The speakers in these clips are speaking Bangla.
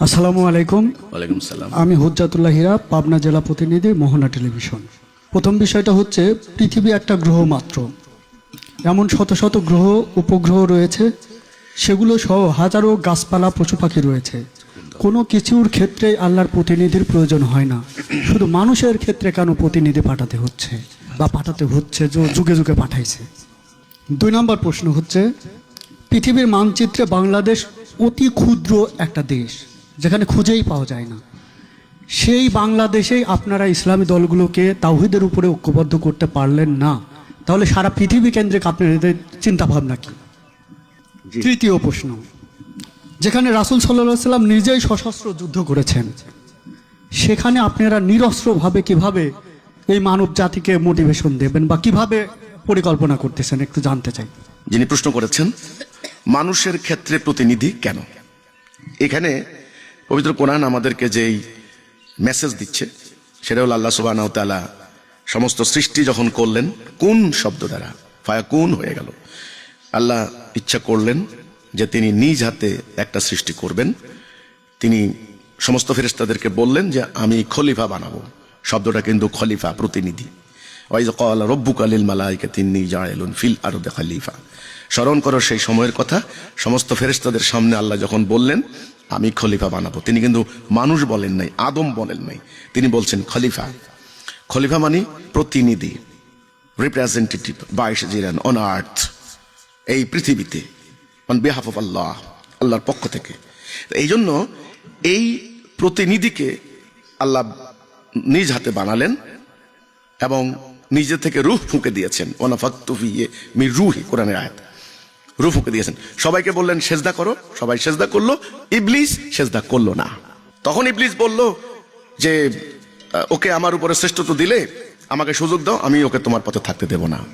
আসসালামু আলাইকুম। ওয়ালাইকুম সালাম। আমি হুজ্জাতুল্লাহ হীরা পাবনা জেলা প্রতিনিধি মোহনা টেলিভিশন। প্রথম বিষয়টা হচ্ছে পৃথিবী একটা গ্রহ মাত্র। এমন শত শত গ্রহ উপগ্রহ রয়েছে সেগুলো সহ হাজারো গাছপালা পশু পাখি রয়েছে। কোনো কিছুর ক্ষেত্রে আল্লাহর প্রতিনিধির প্রয়োজন হয় না। শুধু মানুষের ক্ষেত্রে কেন প্রতিনিধি পাঠাতে হচ্ছে? বা পাঠাতে হচ্ছে যে যুগে যুগে পাঠাইছে? দুই নম্বর প্রশ্ন হচ্ছে পৃথিবীর মানচিত্রে বাংলাদেশ অতি ক্ষুদ্র একটা দেশ। যেখানে খুঁজেই পাওয়া যায় না। সেই বাংলাদেশেই আপনারা ইসলামী দলগুলোকে তাওহিদের উপরে ঐক্যবদ্ধ করতে পারলেন না। তাহলে সারা পৃথিবী কেন্দ্রিক আপনাদের চিন্তা ভাবনা কি তৃতীয় প্রশ্ন। যেখানে রাসুল সাল্লাহ সাল্লাম নিজেই সশস্ত্র যুদ্ধ করেছেন সেখানে আপনারা নিরস্ত্রভাবে কীভাবে এই মানব জাতিকে মোটিভেশন দেবেন বা কীভাবে পরিকল্পনা করতেছেন একটু জানতে চাই। যিনি প্রশ্ন করেছেন মানুষের ক্ষেত্রে প্রতিনিধি কেন? এখানে পবিত্র কোরআন আমাদেরকে যেই মেসেজ দিচ্ছে সেটা হল আল্লাহ সুবাহ তালা সমস্ত সৃষ্টি যখন করলেন, কোন শব্দ দ্বারা? ফায়া কোন হয়ে গেল। আল্লাহ ইচ্ছা করলেন যে তিনি নিজ হাতে একটা সৃষ্টি করবেন। তিনি সমস্ত ফেরেস্তাদেরকে বললেন যে, আমি খলিফা বানাবো। শব্দটা কিন্তু খলিফা প্রতিনিধি। ওয়াইজ কল রব্বুক আলিল মালাইকা তিন্নি জায়লুন ফিল আরদে খলিফা। স্মরণ করো সেই সময়ের কথা। সমস্ত ফেরেস্তাদের সামনে আল্লাহ যখন বললেন, আমি খলিফা বানাবো। তিনি কিন্তু মানুষ বলেন নাই, আদম বলেন নাই। তিনি বলছেন, খলিফা। খলিফা মানে প্রতিনিধি রিপ্রেজেন্টেটিভ বাইশ জিরান অন আর্থ এই পৃথিবীতে অন বিহাফ অফ আল্লাহ আল্লাহর পক্ষ থেকে। এই জন্য এই প্রতিনিধিকে আল্লাহ নিজ হাতে বানালেন এবং নিজে থেকে রুহ ফুঁকে দিয়েছেন। ওনাফাত্তুফিয়ে মি রুহি, কোরআনের আয়াত। রুহ ফুঁকে দিয়েছেন। সবাইকে বললেন, সেজদা করো। সবাই সেজদা করল। ইবলিস সেজদা করল না। তখন ইবলিস বলল যে ওকে আমার উপরে শ্রেষ্ঠত্ব দিলে আমাকে সুযোগ দাও, আমি ওকে তোমার পথে থাকতে দেব না।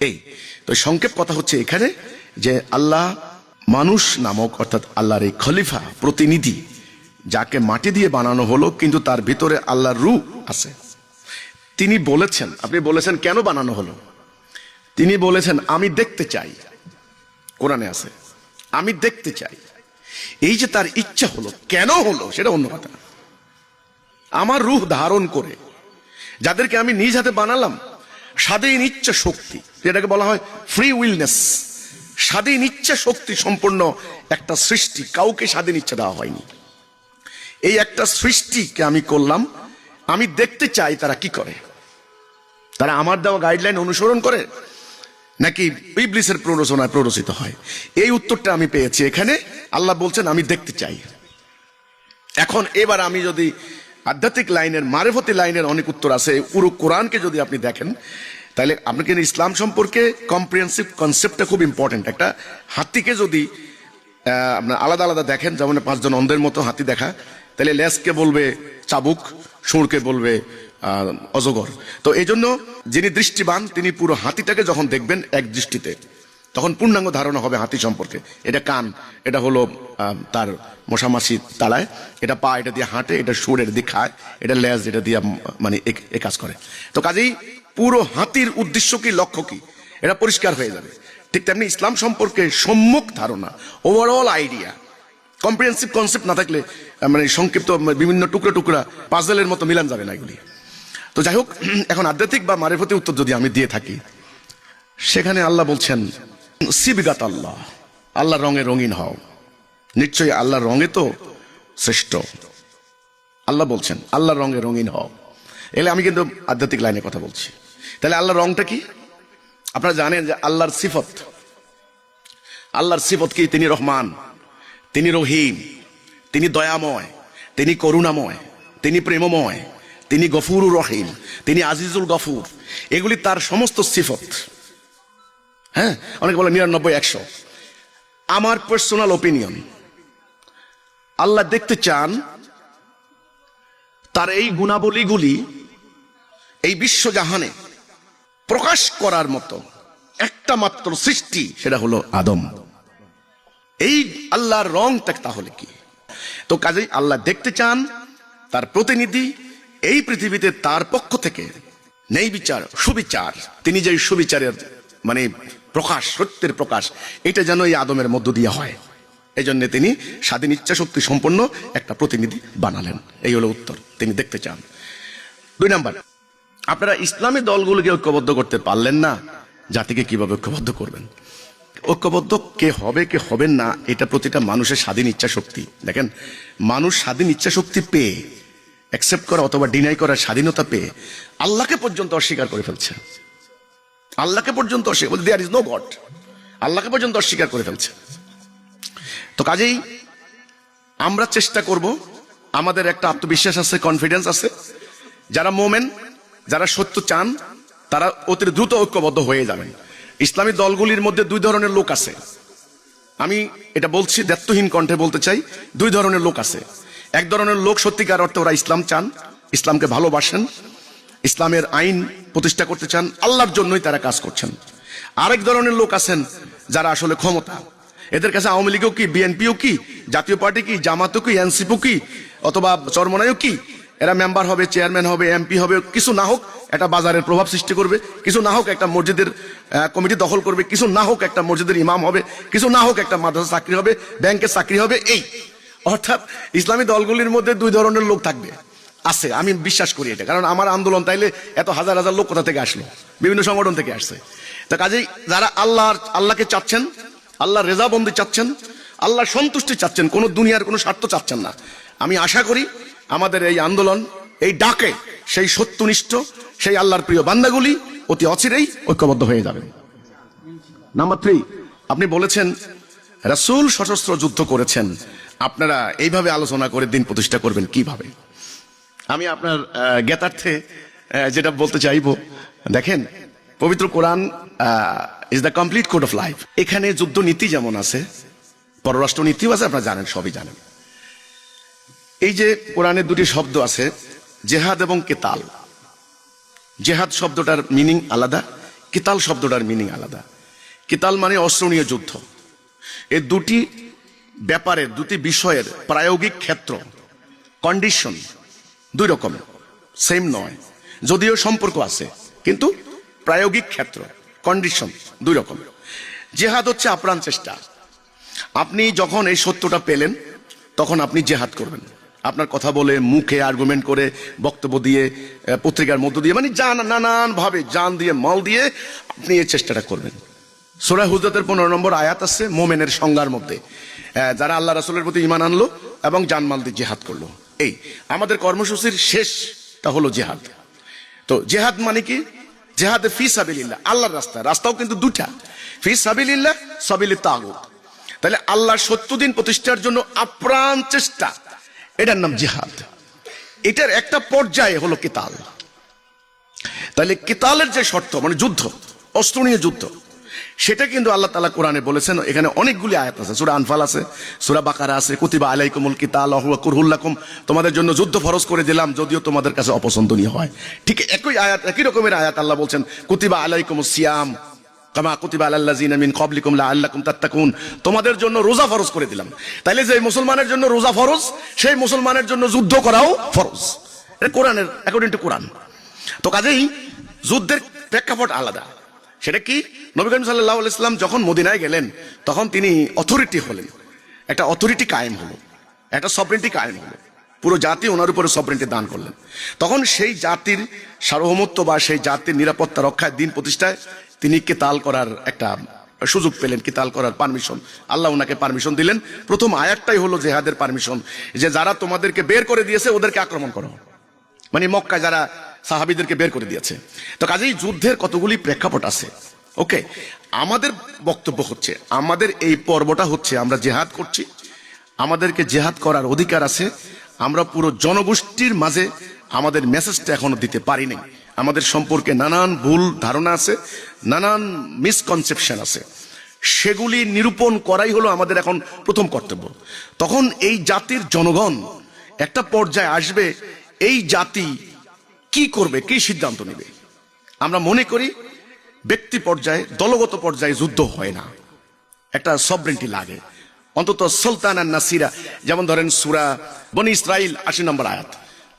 এই, তো সংক্ষেপ কথা হচ্ছে এখানে যে, আল্লাহ মানুষ নামক, অর্থাৎ আল্লাহর এই খলিফা, প্রতিনিধি, যাকে মাটি দিয়ে বানানো হলো, কিন্তু তার ভিতরে আল্লাহর রু আছে। তিনি বলেছেন, আপনি বলেছেন কেন বানানো হলো? তিনি বলেছেন, আমি দেখতে চাই। কোরআনে আছে। আমি দেখতে চাই। এই যে তার ইচ্ছা হলো, কেন হলো, সেটা অন্য কথা। আমার রূহ ধারণ করে, যাদেরকে আমি নিজ হাতে বানালাম, স্বাধীন ইচ্ছা শক্তি, যেটাকে বলা হয় ফ্রি উইলনেস স্বাধীন ইচ্ছা শক্তি সম্পূর্ণ একটা সৃষ্টি, কাউকে স্বাধীন ইচ্ছা দেওয়া হয়নি। এই একটা সৃষ্টিকে আমি করলাম, আমি দেখতে চাই তারা কি করে। তারা আমার দেওয়া গাইডলাইন অনুসরণ করে নাকি ইবলিসের প্ররোচনায় প্ররোচিত হয়? এই উত্তরটা আমি পেয়েছি এখানে। আল্লাহ বলছেন, আমি দেখতে চাই। এখন এবার আমি যদি আধ্যাত্মিক লাইনের, মারেফতি লাইনের অনেক উত্তর আছে, পুরো কোরআনকে যদি আপনি দেখেন, তাহলে আপনি কিন্তু ইসলাম সম্পর্কে কম্প্রিহেন্সিভ কনসেপ্টটা খুব ইম্পর্টেন্ট একটা হাতিকে যদি আপনার আলাদা আলাদা দেখেন, যেমন পাঁচজন অন্ধের মতো হাতি দেখা, তাহলে লেসকে বলবে চাবুক সুরকে বলবে অজগর। তো এই জন্য যিনি দৃষ্টিবান, তিনি পুরো হাতিটাকে যখন দেখবেন এক দৃষ্টিতে, তখন পূর্ণাঙ্গ ধারণা হবে হাতি সম্পর্কে। এটা কান, এটা হলো তার মশামাছি তালায়। এটা পা, এটা দিয়ে হাঁটে, এটা সুর, এটা দিয়ে খায়, এটা লেজ, এটা দিয়ে মানে এ কাজ করে। তো কাজেই পুরো হাতির উদ্দেশ্য কি, লক্ষ্য কি? এটা পরিষ্কার হয়ে যাবে। ঠিক তেমনি ইসলাম সম্পর্কে সম্মুখ ধারণা ওভারঅল আইডিয়া কম্প্রিহেন্সিভ কনসেপ্ট না থাকলে মানে সংক্ষিপ্ত বিভিন্ন টুকরা টুকরা পাজলের মতো মিলান যাবে না এগুলি। তো যাই হোক, এখন আধ্যাত্মিক বা মারেফতি উত্তর যদি আমি দিয়ে থাকি, সেখানে আল্লাহ বলছেন, সিবিগাত আল্লাহ আল্লাহর রঙে রঙিন হও। নিশ্চয়ই আল্লাহর রঙে তো শ্রেষ্ঠ। আল্লাহ বলছেন আল্লাহ রঙে রঙিন হও। এলে আমি কিন্তু আধ্যাত্মিক লাইনে কথা বলছি। তাহলে আল্লাহর রংটা কি? আপনারা জানেন যে আল্লাহর সিফত আল্লাহর সিফত কি? তিনি রহমান। তিনি রহিম, তিনি দয়াময়, তিনি করুণাময়, তিনি প্রেমময়, তিনি গফুরুর রহিম, তিনি আজিজুল গফুর। এগুলি তার সমস্ত সিফত। হ্যাঁ? অনেকে বলে নিরানব্বই, একশো। আমার পার্সোনাল ওপিনিয়ন আল্লাহ দেখতে চান তার এই গুণাবলীগুলি এই বিশ্বজাহানে প্রকাশ করার মতো একটা মাত্র সৃষ্টি, সেটা হলো আদম। এই আল্লাহর রংটা তাহলে কি? তো কাজেই আল্লাহ দেখতে চান, তার প্রতিনিধি এই পৃথিবীতে তার পক্ষ থেকে নেই বিচার, সুবিচার। তিনি যে সুবিচারের মানে প্রকাশ, সত্যের প্রকাশ, এটা যেন এই আদমের মধ্য দিয়ে হয়। এই জন্য তিনি স্বাধীন ইচ্ছা শক্তি সম্পন্ন একটা প্রতিনিধি বানালেন। এই হলো উত্তর। তিনি দেখতে চান। দুই নাম্বার, আপনারা ইসলামী দলগুলোকে ঐক্যবদ্ধ করতে পারলেন না, জাতিকে কীভাবে ঐক্যবদ্ধ করবেন? ঐক্যবদ্ধ কে হবে, কে হবেন না, এটা প্রতিটা মানুষের স্বাধীন ইচ্ছা শক্তি দেখেন, মানুষ স্বাধীন ইচ্ছা শক্তি পেয়ে অ্যাকসেপ্ট করা অথবা ডিনাই করার স্বাধীনতা পেয়ে, আল্লাহকে পর্যন্ত অস্বীকার করে ফেলছে। আল্লাহকে পর্যন্ত অস্বীকার দেয়ার ইজ নো গড আল্লাহকে পর্যন্ত অস্বীকার করে ফেলছে। তো কাজেই আমরা চেষ্টা করব, আমাদের একটা আত্মবিশ্বাস আছে কনফিডেন্স আছে। যারা মোমেন, যারা সত্য চান, তারা অতি দ্রুত ঐক্যবদ্ধ হয়ে যাবেন। ইসলামী দলগুলির মধ্যে দুই ধরনের লোক আছে। আমি এটা বলছি দায়িত্বহীন কণ্ঠে বলতে চাই, দুই ধরনের লোক আছে। এক ধরনের লোক সত্যিকার অর্থে ওরা ইসলাম চান, ইসলামকে ভালোবাসেন, ইসলামের আইন প্রতিষ্ঠা করতে চান, আল্লাহর জন্যই তারা কাজ করছেন। আরেক ধরনের লোক আছেন যারা আসলে ক্ষমতা। এদের কাছে আওয়ামী লীগও কি, বিএনপিও কি, জাতীয় পার্টি কি, জামাতও কি এনসিপিও কি, অথবা চরমনাইও কি, এরা মেম্বার হবে, চেয়ারম্যান হবে, এমপি হবে, কিছু না হোক একটা বাজারের প্রভাব সৃষ্টি করবে, কিছু না হোক একটা মসজিদের কমিটি দখল করবে। কিছু না হোক একটা মসজিদের ইমাম হবে, কিছু না হোক একটা মাদ্রাসা চাকরি হবে ব্যাংকের চাকরি হবে, এই। অর্থাৎ ইসলামী দলগুলির মধ্যে দুই ধরনের লোক থাকবে। আছে, আমি বিশ্বাস করি এটা, কারণ আমার আন্দোলন তাইলে এত হাজার হাজার লোক কোথা থেকে আসলো? বিভিন্ন সংগঠন থেকে আসছে। তো কাজেই যারা আল্লাহ আল্লাহকে চাচ্ছেন আল্লাহ রেজাবন্দি চাচ্ছেন আল্লাহ সন্তুষ্টি চাচ্ছেন, কোনো দুনিয়ার কোনো স্বার্থ চাচ্ছেন না। আমি আশা করি আমাদের এই আন্দোলন, এই ডাকে সেই সত্যনিষ্ঠ, সেই আল্লাহর প্রিয় বান্দাগুলি অতি অচিরেই ঐক্যবদ্ধ হয়ে যাবে নাম্বার থ্রি আপনি বলেছেন, রাসূল সশস্ত্র যুদ্ধ করেছেন। আপনারা এইভাবে আলোচনা করে দিন প্রতিষ্ঠা করবেন কীভাবে? আমি আপনার জ্ঞাতার্থে যেটা বলতে চাইব, দেখেন, পবিত্র Quran is the complete code of life এখানে যুদ্ধ নীতি যেমন আছে পররাষ্ট্র নীতিও আছে, আপনারা জানেন, সবই জানেন। এই যে কোরআনের দুটি শব্দ আছে, জেহাদ এবং কেতাল। জেহাদ শব্দটার মিনিং আলাদা, কিতাল শব্দটার মিনিং আলাদা। কিতাল মানে অস্ত্র নিয়ে যুদ্ধ। এই দুটি ব্যাপারে দুটি বিষয়ের প্রায়োগিক ক্ষেত্র কন্ডিশন দুই রকম সেম নয়। যদিও সম্পর্ক আছে, কিন্তু প্রায়োগিক ক্ষেত্র কন্ডিশন দুই রকম। জেহাদ হচ্ছে আপ্রাণ চেষ্টা। আপনি যখন এই সত্যটা পেলেন, তখন আপনি জেহাদ করবেন। আপনার কথা বলে মুখে আর্গুমেন্ট করে বক্তব্য দিয়ে পত্রিকার মধ্য দিয়ে মানে জান নানান ভাবে জান দিয়ে, মল দিয়ে আপনি এই চেষ্টাটা করবেন। সোরা হুজরতের পনেরো নম্বর আয়াত আছে, মোমেনের সংজ্ঞার মধ্যে। যারা আল্লাহ রাসুলের প্রতি ইমান আনলো এবং জানমাল দিয়ে জেহাদ করল। এই, আমাদের কর্মসূচির শেষটা হলো জেহাদ। তো জেহাদ মানে কি? জেহাদে ফি সাবিলিল্লাহ, আল্লাহর রাস্তা। রাস্তাও কিন্তু দুটা ফি সাবিলিল্লাহ, সাবিলি তাগুত। তাহলে আল্লাহর সত্য দিন প্রতিষ্ঠার জন্য আপ্রাণ চেষ্টা। এটার নাম জিহাদ। এটার একটা পর্যায়ে হলো কেতাল। তাহলে কেতালের যে শর্ত মানে যুদ্ধ, অস্ত্র নিয়ে যুদ্ধ, সেটা কিন্তু আল্লাহ তালা কোরআনে বলেছেন, এখানে অনেকগুলি আয়াত আছে। সুরা আনফাল আছে, সুরা বাকারা আছে, কুতিবা আলাইকুমুল কিতাল কুরহুল্লাকুম তোমাদের জন্য যুদ্ধ ফরজ করে দিলাম, যদিও তোমাদের কাছে অপছন্দনীয় হয়। ঠিক একই আয়াত, একই রকমের আয়াত আল্লাহ বলছেন, কুতিবা আলাইকুমুস সিয়াম কামা কুতিবা আলাল্লাযিনা মিন ক্বাবলিকুম লাআল্লাকুম তাত্তাকুন। তোমাদের জন্য রোজা ফরজ করে দিলাম। তাইলে যে মুসলমানের জন্য রোজা ফরজ, সেই মুসলমানের জন্য যুদ্ধ করাও ফরজ। এটা কোরআনের অ্যাকর্ডিং টু কোরআন। তো কাজেই যুদ্ধের প্রেক্ষাপট আলাদা। সেটা কি? নবী করিম সাল্লাহ ইসলাম যখন মদিনায় গেলেন, তখন তিনি অথরিটি হলেন। একটা অথরিটি কায়েম হলো। একটা সবরেন্টি কায়েম হলো। পুরো জাতি ওনার উপরে সবরেন্টি দান করলেন। তখন সেই জাতির সার্বভৌমত্ব বা সেই জাতির নিরাপত্তা রক্ষায় দিন প্রতিষ্ঠায় তিনি কেতাল করার একটা সুযোগ পেলেন, কিতাল করার পারমিশন আল্লাহ ওনাকে পারমিশন দিলেন। প্রথম আয়াতটাই হলো জেহাদের পারমিশন যে যারা তোমাদেরকে বের করে দিয়েছে, ওদেরকে আক্রমণ করো। মানে মক্কা যারা সাহাবিদেরকে বের করে দিয়েছে। তো কাজেই যুদ্ধের কতগুলি প্রেক্ষাপট আছে। ওকে, আমাদের বক্তব্য হচ্ছে, আমাদের এই পর্বটা হচ্ছে, আমরা জেহাদ করছি। আমাদেরকে জেহাদ করার অধিকার আছে। আমরা পুরো জনগোষ্ঠীর মাঝে আমাদের মেসেজটা এখনও দিতে পারি নাই। আমাদের সম্পর্কে নানান ভুল ধারণা আছে, নানান মিসকনসেপশন আছে। সেগুলি নিরূপণ করাই হলো আমাদের এখন প্রথম কর্তব্য। তখন এই জাতির জনগণ একটা পর্যায়ে আসবে, এই জাতি কি করবে, কি সিদ্ধান্ত নেবে? আমরা মনে করি ব্যক্তি পর্যায়ে, দলগত পর্যায়ে যুদ্ধ হয় না। একটা সবরেন্টি লাগে। অন্তত সুলতান আর নাসিরা, যেমন ধরেন সুরা বনি ইসরাইল আশি নম্বর আয়াত।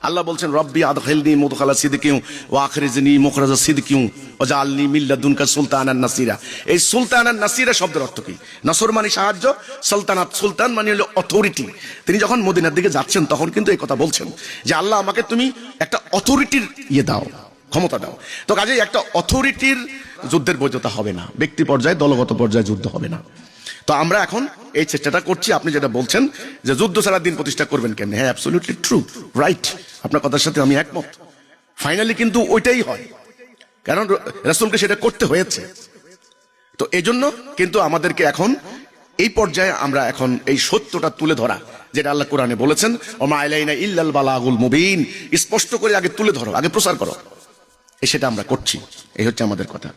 আল্লাহ বলছেন, রব্বি আদখিলনি মুদখালা সিদকিউ ওয়া আখরিজনি মুখরাজা সিদকিউ ওয়া জাআলনি মিন লাদুনকা সুলতানান নাসিরা। এই সুলতানান নাসিরা শব্দের অর্থ কি? নসর মানে সাহায্য, সুলতানাত সুলতান মানে হলো অথরিটি তিনি যখন মদিনার দিকে যাচ্ছেন, তখন কিন্তু এই কথা বলছেন যে, আল্লাহ, আমাকে তুমি একটা অথরিটির ইয়ে দাও, ক্ষমতা দাও। তো কাজেই একটা অথরিটির যুদ্ধের বৈধতা হবে না। ব্যক্তি পর্যায়ে, দলগত পর্যায়ে যুদ্ধ হবে না। তো আমরা এখন এই চেষ্টাটা করছি। আপনি যেটা বলছেন যে যুদ্ধ ছাড়া দিন প্রতিষ্ঠা করবেন কেন হ্যাঁ অ্যাবসলিউটলি ট্রু রাইট আপনার কথার সাথে আমি একমত। ফাইনালি কিন্তু ওইটাই হয়। কারণ রাসূলকে সেটা করতে হয়েছে। তো এই জন্য কিন্তু আমাদেরকে এখন এই পর্যায়ে আমরা এখন এই সত্যটা তুলে ধরা, যেটা আল্লাহ কোরআনে বলেছেন, ওমা ইল্লাল মুবিন। স্পষ্ট করে আগে তুলে ধরো, আগে প্রচার করো। সেটা আমরা করছি। এই হচ্ছে আমাদের কথা।